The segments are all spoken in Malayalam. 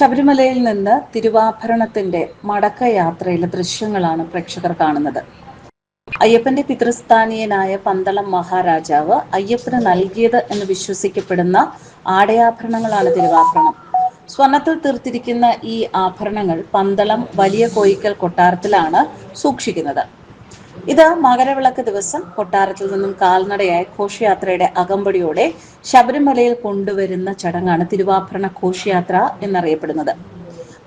ശബരിമലയിൽ നിന്ന് തിരുവാഭരണത്തിന്റെ മടക്കയാത്രയിലെ ദൃശ്യങ്ങളാണ് പ്രേക്ഷകർ കാണുന്നത്. അയ്യപ്പന്റെ പിതൃസ്ഥാനീയനായ പന്തളം മഹാരാജാവ് അയ്യപ്പന് നൽകിയത് എന്ന് വിശ്വസിക്കപ്പെടുന്ന ആടയാഭരണങ്ങളാണ് തിരുവാഭരണം. സ്വർണത്തിൽ തീർത്തിരിക്കുന്ന ഈ ആഭരണങ്ങൾ പന്തളം വലിയ കോയിക്കൽ കൊട്ടാരത്തിലാണ് സൂക്ഷിക്കുന്നത്. ഇത് മകരവിളക്ക് ദിവസം കൊട്ടാരത്തിൽ നിന്നും കാൽനടയായ ഘോഷയാത്രയുടെ അകമ്പടിയോടെ ശബരിമലയിൽ കൊണ്ടുവരുന്ന ചടങ്ങാണ് തിരുവാഭരണ ഘോഷയാത്ര എന്നറിയപ്പെടുന്നത്.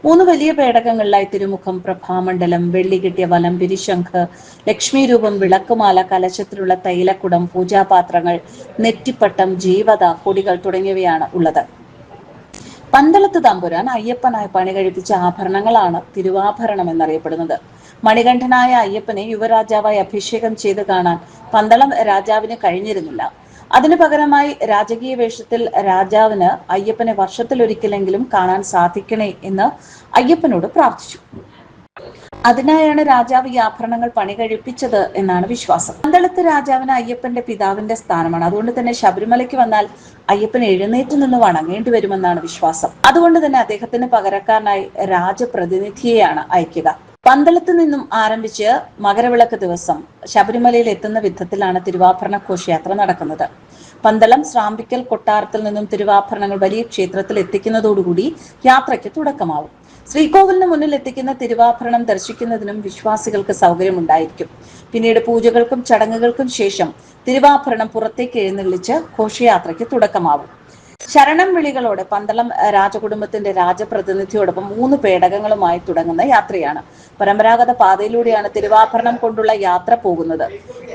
മൂന്ന് വലിയ പേടകങ്ങളിലായി തിരുമുഖം പ്രഭാമണ്ഡലം വെള്ളി കിട്ടിയ വലം പിരിശംഖ് ലക്ഷ്മി രൂപം വിളക്കുമാല കലശത്തിലുള്ള തൈലക്കുടം പൂജാപാത്രങ്ങൾ നെറ്റിപ്പട്ടം ജീവത കൊടികൾ തുടങ്ങിയവയാണ് ഉള്ളത്. പന്തളത്ത് തമ്പുരാൻ അയ്യപ്പനായി പണി കഴിപ്പിച്ച ആഭരണങ്ങളാണ് തിരുവാഭരണം എന്നറിയപ്പെടുന്നത്. മണികണ്ഠനായ അയ്യപ്പനെ യുവരാജാവായി അഭിഷേകം ചെയ്ത് കാണാൻ പന്തളം രാജാവിന് കഴിഞ്ഞിരുന്നില്ല. അതിനു പകരമായി രാജകീയ വേഷത്തിൽ രാജാവിന് അയ്യപ്പനെ വർഷത്തിലൊരിക്കലെങ്കിലും കാണാൻ സാധിക്കണേ എന്ന് അയ്യപ്പനോട് പ്രാർത്ഥിച്ചു. അതിനായാണ് രാജാവ് ഈ ആഭരണങ്ങൾ പണി കഴിപ്പിച്ചത് എന്നാണ് വിശ്വാസം. പന്തളത്ത് രാജാവിന് അയ്യപ്പന്റെ പിതാവിന്റെ സ്ഥാനമാണ്. അതുകൊണ്ട് തന്നെ ശബരിമലയ്ക്ക് വന്നാൽ അയ്യപ്പൻ എഴുന്നേറ്റ് നിന്ന് വണങ്ങേണ്ടി വരുമെന്നാണ് വിശ്വാസം. അതുകൊണ്ട് തന്നെ അദ്ദേഹത്തിന് പകരക്കാരനായി രാജപ്രതിനിധിയെയാണ് അയക്കുക. പന്തളത്ത് നിന്നും ആരംഭിച്ച് മകരവിളക്ക് ദിവസം ശബരിമലയിൽ എത്തുന്ന വിധത്തിലാണ് തിരുവാഭരണ ഘോഷയാത്ര നടക്കുന്നത്. പന്തളം ശ്രാമ്പിക്കൽ കൊട്ടാരത്തിൽ നിന്നും തിരുവാഭരണങ്ങൾ വലിയ ക്ഷേത്രത്തിൽ എത്തിക്കുന്നതോടുകൂടി യാത്രയ്ക്ക് തുടക്കമാവും. ശ്രീകോവിലിന് മുന്നിൽ എത്തിക്കുന്ന തിരുവാഭരണം ദർശിക്കുന്നതിനും വിശ്വാസികൾക്ക് സൗകര്യമുണ്ടായിരിക്കും. പിന്നീട് പൂജകൾക്കും ചടങ്ങുകൾക്കും ശേഷം തിരുവാഭരണം പുറത്തേക്ക് എഴുന്നള്ളിച്ച് ഘോഷയാത്രയ്ക്ക് തുടക്കമാവും. ശരണം വിളികളോടെ പന്തളം രാജകുടുംബത്തിന്റെ രാജപ്രതിനിധിയോടൊപ്പം മൂന്ന് പേടകങ്ങളുമായി തുടങ്ങുന്ന യാത്രയാണ്. പരമ്പരാഗത പാതയിലൂടെയാണ് തിരുവാഭരണം കൊണ്ടുള്ള യാത്ര പോകുന്നത്.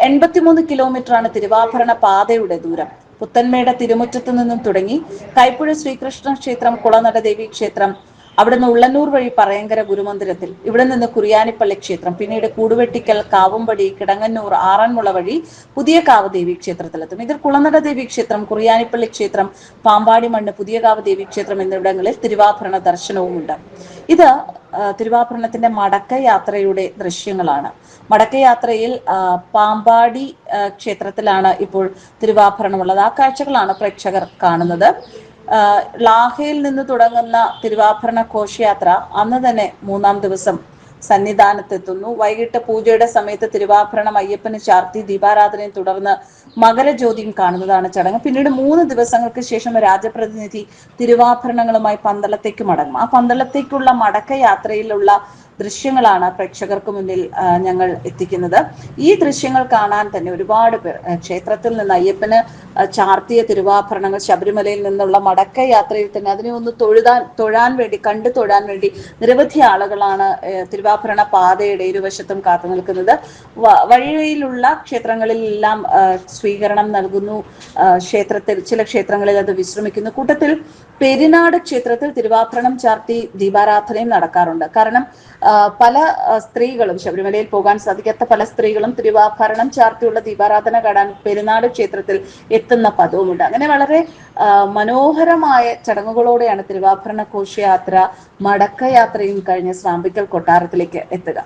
എൺപത്തിമൂന്ന് കിലോമീറ്റർ ആണ് തിരുവാഭരണ പാതയുടെ ദൂരം. പുത്തൻമേട തിരുമുറ്റത്തു നിന്നും തുടങ്ങി കൈപ്പുഴ ശ്രീകൃഷ്ണ ക്ഷേത്രം കുളനടദേവി ക്ഷേത്രം അവിടുന്ന് ഉള്ളന്നൂർ വഴി പറയങ്കര ഗുരുമന്ദിരത്തിൽ ഇവിടെ നിന്ന് കുറിയാനിപ്പള്ളി ക്ഷേത്രം പിന്നീട് കൂടുവെട്ടിക്കൽ കാവുംപടി കിടങ്ങന്നൂർ ആറന്മുള വഴി പുതിയ കാവ് ദേവി ക്ഷേത്രത്തിലെത്തും. ഇതിൽ കുളനട ദേവി ക്ഷേത്രം കുറിയാനിപ്പള്ളി ക്ഷേത്രം പാമ്പാടി മണ്ണ് പുതിയ കാവ് ദേവി ക്ഷേത്രം എന്നിവിടങ്ങളിൽ തിരുവാഭരണ ദർശനവുമുണ്ട്. ഇത് തിരുവാഭരണത്തിന്റെ മടക്കയാത്രയുടെ ദൃശ്യങ്ങളാണ്. മടക്കയാത്രയിൽ പാമ്പാടി ക്ഷേത്രത്തിലാണ് ഇപ്പോൾ തിരുവാഭരണമുള്ളത്. ആ കാഴ്ചകളാണ് പ്രേക്ഷകർ കാണുന്നത്. ലാഹയിൽ നിന്ന് തുടങ്ങുന്ന തിരുവാഭരണ ഘോഷയാത്ര അന്ന് തന്നെ മൂന്നാം ദിവസം സന്നിധാനത്തെത്തുന്നു. വൈകിട്ട് പൂജയുടെ സമയത്ത് തിരുവാഭരണം അയ്യപ്പന് ചാർത്തി ദീപാരാധനയും തുടർന്ന് മകരജ്യോതിയും കാണുന്നതാണ് ചടങ്ങ്. പിന്നീട് മൂന്ന് ദിവസങ്ങൾക്ക് ശേഷം രാജപ്രതിനിധി തിരുവാഭരണങ്ങളുമായി പന്തളത്തേക്ക് മടങ്ങും. ആ പന്തളത്തേക്കുള്ള മടക്ക യാത്രയിലുള്ള ദൃശ്യങ്ങളാണ് പ്രേക്ഷകർക്ക് മുന്നിൽ ഞങ്ങൾ എത്തിക്കുന്നത്. ഈ ദൃശ്യങ്ങൾ കാണാൻ തന്നെ ഒരുപാട് പേർ ക്ഷേത്രത്തിൽ നിന്ന് അയ്യപ്പന് ചാർത്തിയ തിരുവാഭരണങ്ങൾ ശബരിമലയിൽ നിന്നുള്ള മടക്ക യാത്രയിൽ തന്നെ അതിനെ ഒന്ന് തൊഴുതാൻ തൊഴാൻ വേണ്ടി കണ്ടു തൊഴാൻ വേണ്ടി നിരവധി ആളുകളാണ് തിരുവാഭരണ പാതയുടെ ഇരുവശത്തും കാത്തു നിൽക്കുന്നത്. വഴിയിലുള്ള ക്ഷേത്രങ്ങളിലെല്ലാം സ്വീകരണം നൽകുന്നു. ക്ഷേത്രത്തിൽ ചില ക്ഷേത്രങ്ങളിൽ അത് വിശ്രമിക്കുന്നു. കൂട്ടത്തിൽ പെരിനാട് ക്ഷേത്രത്തിൽ തിരുവാഭരണം ചാർത്തി ദീപാരാധനയും നടക്കാറുണ്ട്. കാരണം പല സ്ത്രീകളും ശബരിമലയിൽ പോകാൻ സാധിക്കാത്ത പല സ്ത്രീകളും തിരുവാഭരണം ചാർത്തിയുള്ള ദീപാരാധന കാണാൻ പെരുന്നാട് ക്ഷേത്രത്തിൽ എത്തുന്ന പദവുമുണ്ട്. അങ്ങനെ വളരെ മനോഹരമായ ചടങ്ങുകളോടെയാണ് തിരുവാഭരണ ഘോഷയാത്ര മടക്കയാത്രയും കഴിഞ്ഞ് സ്വാമ്പിക്കൽ കൊട്ടാരത്തിലേക്ക് എത്തുക.